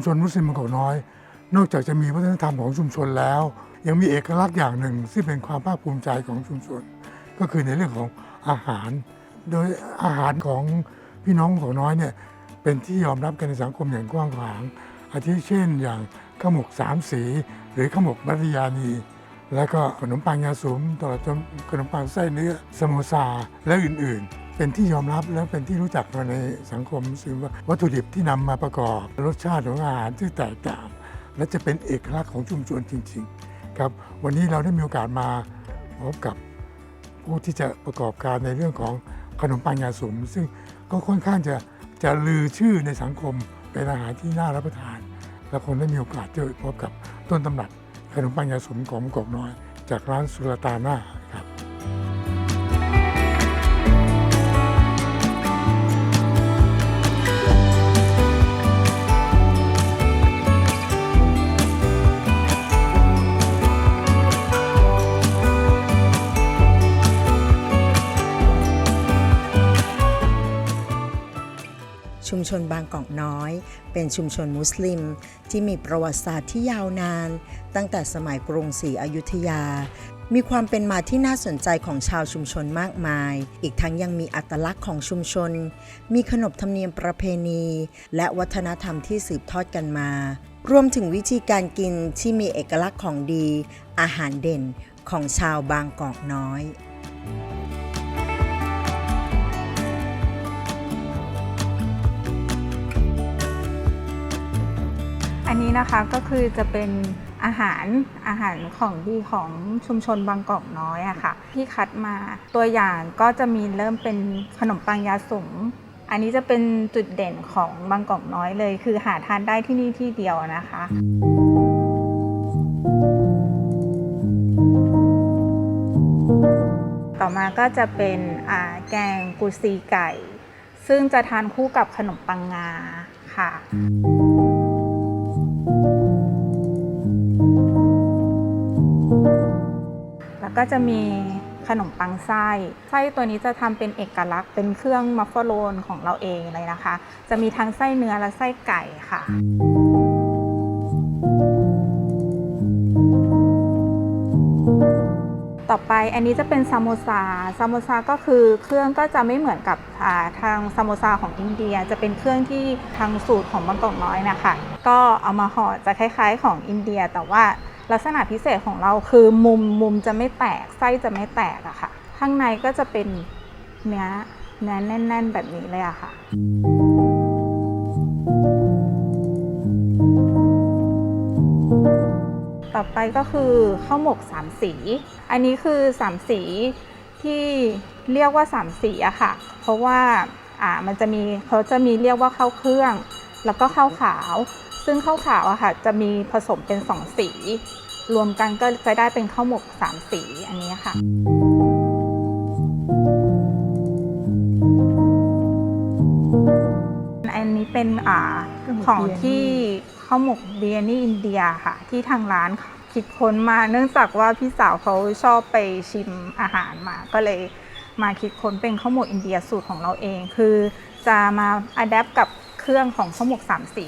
ชุมชนมุสลิมบางกอกน้อย นอกจากจะมีวัฒนธรรมของชุมชนแล้ว ยังมีเอกลักษณ์อย่างหนึ่งซึ่เป็นความภาคภูมิใจของชุมชน ก็คือในเรื่องของอาหาร โดยอาหารของพี่น้องบางน้อยเนี่ยเป็นที่ยอมรับกันในสังคมอย่างกว้างขวางอาทิเช่นอย่างข้าวหมกสามสี หรือข้าวหมกมัตยานี แล้วก็ขนมปังยาสูมตลอดจนขนมปังไส้เนื้อสโมซาและอื่นๆ เป็นที่ยอมรับและเป็นที่รู้จักกันในสังคมซึ่งว่าวัตถุดิบที่นำมาประกอบ รสชาติของอาหารที่แตกต่าง และจะเป็นเอกลักษณ์ของชุมชนจริง ๆ ครับ วันนี้เราได้มีโอกาสมาพบกับผู้ที่จะประกอบการในเรื่องของขนมปังยาสมซึ่งก็ค่อนข้างจะจะลือชื่อในสังคมเป็นอาหารที่น่ารับประทาน และคงได้มีโอกาสเจอพบกับต้นตำรับขนมปังยาสมของกอกน้อย จากร้านสุลตาน่าครับ ชุมชนบางกอกน้อย เป็นชุมชนมุสลิม ที่มีประวัติศาสตร์ที่ยาวนาน ตั้งแต่สมัยกรุงศรีอยุธยา มีความเป็นมาที่น่าสนใจของชาวชุมชนมากมาย อีกทั้งยังมีอัตลักษณ์ของชุมชน มีขนบธรรมเนียมประเพณี และวัฒนธรรมที่สืบทอดกันมารวมถึงวิธีการกินที่มีเอกลักษณ์ของดี อาหารเด่นของชาวบางกอกน้อย นี้นะคะก็คือจะเป็นอาหารอาหารของดีของชุมชนบางกอกน้อยอะค่ะ ที่คัดมาตัวอย่างก็จะมีเริ่มเป็นขนมปังยาสุมอันนี้จะเป็นจุดเด่นของบางกอกน้อยเลย คือหาทานได้ที่นี่ที่เดียวนะคะต่อมาก็จะเป็นอ่าแกงกุซีไก่ ซึ่งจะทานคู่กับขนมปังงาค่ะ ก็จะมีขนมปังไส้ไส้ตัวนี้จะทำเป็นเอกลักษณ์เป็นเครื่องมัฟเฟโลนของเราเองเลยนะคะ จะมีทั้งไส้เนื้อและไส้ไก่ค่ะต่อไปอันนี้จะเป็นซามโมซาซามโมซาก็คือเครื่องก็จะไม่เหมือนกับาทางซามโมซาของอินเดีย จะเป็นเครื่องที่ทางสูตรของบางกอกน้อยนะคะ ก็เอามาห่อจะคล้ายๆของอินเดียแต่ว่า ลักษณะพิเศษของเราคือมุมมุมจะไม่แตกไส้จะไม่แตกอะค่ะ ข้างในก็จะเป็นเนื้อเนื้อแน่น ๆ แบบนี้เลยอะค่ะต่อไปก็คือข้าวหมกสามสี อันนี้คือสามสีที่เรียกว่าสามสีอะค่ะ เพราะว่าอ่ามันจะมีเขาจะมีเรียกว่าข้าวเครื่อง แล้วก็ข้าวขาว ซึ่งข้าวขาวอะค่ะจะมีผสมเป็นสองสี รวมกันก็จะได้เป็นข้าวหมกสามสีอันนี้ค่ะอันนี้เป็นอ่าของที่ข้าวหมกเบียนี่อินเดียค่ะ ที่ทางร้านคิดค้นมาเนื่องจากว่าพี่สาวเขาชอบไปชิมอาหารมา ก็เลยมาคิดค้นเป็นข้าวหมกอินเดียสูตรของเราเอง คือจะมาอัดแอปกับเครื่องของข้าวหมกสามสี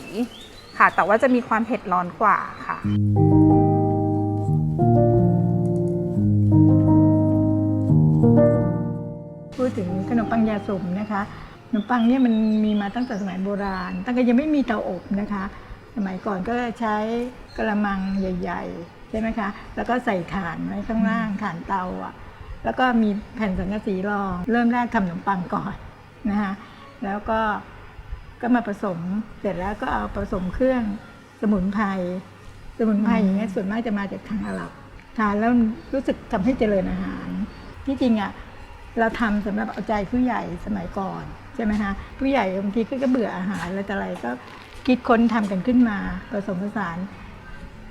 ค่ะ แต่ว่าจะมีความเผ็ดร้อนกว่าค่ะ พูดถึงขนมปังยาสมนะคะขนมปังเนี่ยมันมีมาตั้งแต่สมัยโบราณ ตั้งแต่ยังไม่มีเตาอบนะคะ สมัยก่อนก็ใช้กระมังใหญ่ ๆ ใช่ไหมคะ แล้วก็ใส่ถ่านไว้ข้างล่างถ่านเตาอะแล้วก็มีแผ่นสังกะสีรอง เริ่มแรกทำขนมปังก่อนนะคะแล้วก็ ก็มาผสม เสร็จแล้วก็เอาผสมเครื่องสมุนไพรสมุนไพรอย่างเงี้ยส่วนมากจะมาจากทางอาหรับทานแล้วรู้สึกทำให้เจริญอาหาร ที่จริงอะเราทำสำหรับเอาใจผู้ใหญ่สมัยก่อนใช่ไหมคะผู้ใหญ่บางทีก็เบื่ออาหารอะไรแต่อะไรก็คิดค้นทำกันขึ้นมาผสมผสาน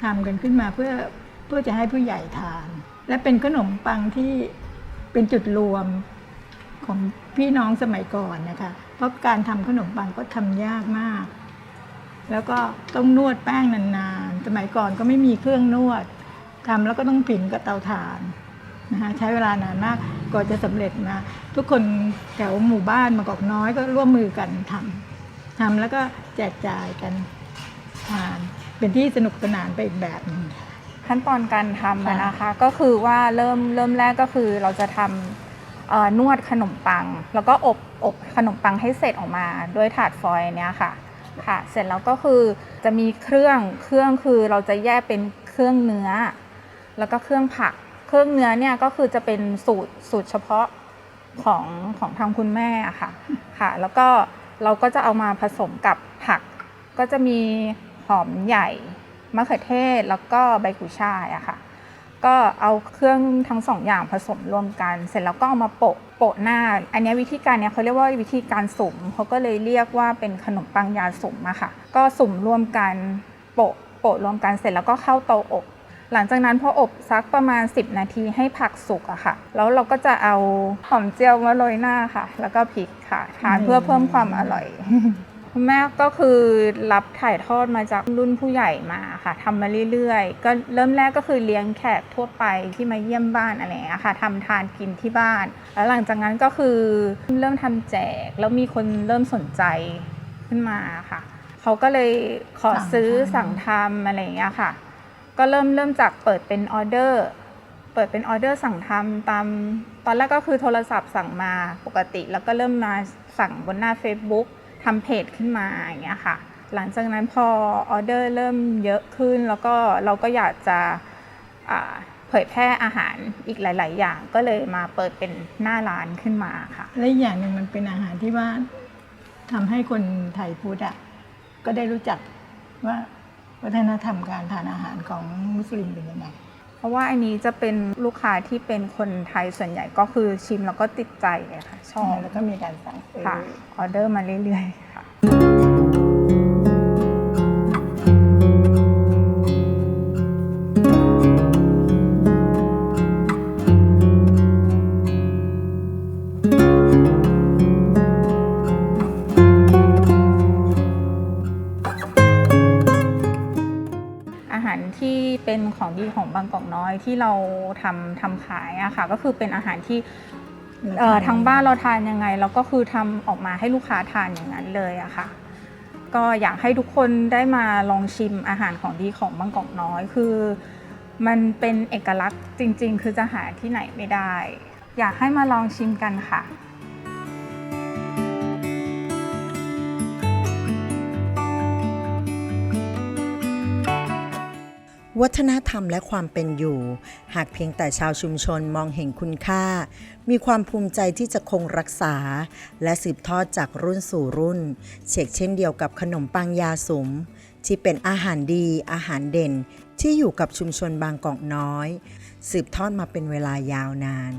ทำกันขึ้นมาเพื่อเพื่อจะให้ผู้ใหญ่ทาน และเป็นขนมปังที่เป็นจุดรวมของพี่น้องสมัยก่อนนะคะ ราะการทำขนมปังก็ทำยากมาก แล้วก็ต้องนวดแป้งนานๆ สมัยก่อนก็ไม่มีเครื่องนวดทำแล้วก็ต้องผิงกับเตาถ่านนะคะใช้เวลานานมากกว่าจะสำเร็จมา ทุกคนแถวหมู่บ้านมากอกน้อยก็ร่วมมือกันทำทำแล้วก็แจกจ่ายกันททาน เป็นที่สนุกสนานไปอีกแบบหนึงขั้นตอนการทำอะค่ะนะคะ ก็คือว่าเริ่มเริ่มแรกก็คือเราจะทำเอ่อ นวดขนมปัง แล้วก็อบอบขนมปังให้เสร็จออกมาด้วยถาดฟอยล์เนี้ยค่ะค่ะ เสร็จแล้วก็คือจะมีเครื่องเครื่องคือเราจะแยกเป็นเครื่องเนื้อ แล้วก็เครื่องผัก เครื่องเนื้อเนี่ยก็คือจะเป็นสูตรสูตรเฉพาะของของทางคุณแม่อะค่ะค่ะ แล้วก็เราก็จะเอามาผสมกับผัก ก็จะมีหอมใหญ่มะเขือเทศแล้วก็ใบกุช่ายอะค่ะ ก็เอาเครื่องทั้งสองอย่างผสมรวมกัน เสร็จแล้วก็เอามาโปะโปะหน้า อันเนี้ยวิธีการเนี้ยเขาเรียกว่าวิธีการสุ่มเขาก็เลยเรียกว่าเป็นขนมปังยาสุ่มอะค่ะ ก็สุ่มรวมกันโปะโปะรวมกันเสร็จแล้วก็เข้าเตาอบ หลังจากนั้นพออบสักประมาณ 10 นาทีให้ผักสุกอะค่ะ แล้วเราก็จะเอาหอมเจียวมาโรยหน้าค่ะ แล้วก็พริกค่ะทานเพื่อเพิ่มความอร่อย คุณแม่ก็คือรับถ่ายทอดมาจากรุ่นผู้ใหญ่มาค่ะทำมาเรื่อยๆ ก็เริ่มแรกก็คือเลี้ยงแขกทั่วไปที่มาเยี่ยมบ้านอะไรอย่างเงี้ยค่ะทำทานกินที่บ้าน แล้วหลังจากนั้นก็คือเริ่มทำแจกแล้วมีคนเริ่มสนใจขึ้นมาค่ะ เขาก็เลยขอซื้อสั่งทำำอะไรอย่างเงี้ยค่ะ ก็เริ่มเริ่มจากเปิดเป็นออเดอร์เปิดเป็นออเดอร์สั่งทำตามตอนแรกก็คือโทรศัพท์สั่งมาปกติ แล้วก็เริ่มมาสั่งบนหน้า Facebook ทำเพจขึ้นมาอย่างเงี้ยค่ะ หลังจากนั้นพอออเดอร์เริ่มเยอะขึ้น แล้วก็เราก็อยากจะเผยแพร่อาหารอีกหลาย ๆ อย่างก็เลยมาเปิดเป็นหน้าร้านขึ้นมาค่ะ และอีกอย่างหนึ่งมันเป็นอาหารที่ว่าทำให้คนไทยพุทธอะก็ได้รู้จักว่าวัฒนธรรมการทานอาหารของมุสลิมเป็นยังไง เพราะว่าอันนี้จะเป็นลูกค้าที่เป็นคนไทยส่วนใหญ่ก็คือชิมแล้วก็ติดใจเลยค่ะชอบแล้วก็มีการสั่งซื้อค่ะออเดอร์มาเรื่อยๆค่ะ เป็นของดีของบางกอกน้อยที่เราทำทำขายอะค่ะ ก็คือเป็นอาหารที่เอ่อทางบ้านเราทานยังไงเราก็คือทำออกมาให้ลูกค้าทานอย่างนั้นเลยอะค่ะ ก็อยากให้ทุกคนได้มาลองชิมอาหารของดีของบางกอกน้อยคือ มันเป็นเอกลักษณ์จริง ๆ คือจะหาที่ไหนไม่ได้ อยากให้มาลองชิมกันค่ะ วัฒนธรรมและความเป็นอยู่ หากเพียงแต่ชาวชุมชนมองเห็นคุณค่า มีความภูมิใจที่จะคงรักษา และสืบทอดจากรุ่นสู่รุ่น เชกเช่นเดียวกับขนมปังยาสุม ที่เป็นอาหารดีอาหารเด่น ที่อยู่กับชุมชนบางกอกน้อย สืบทอดมาเป็นเวลายาวนาน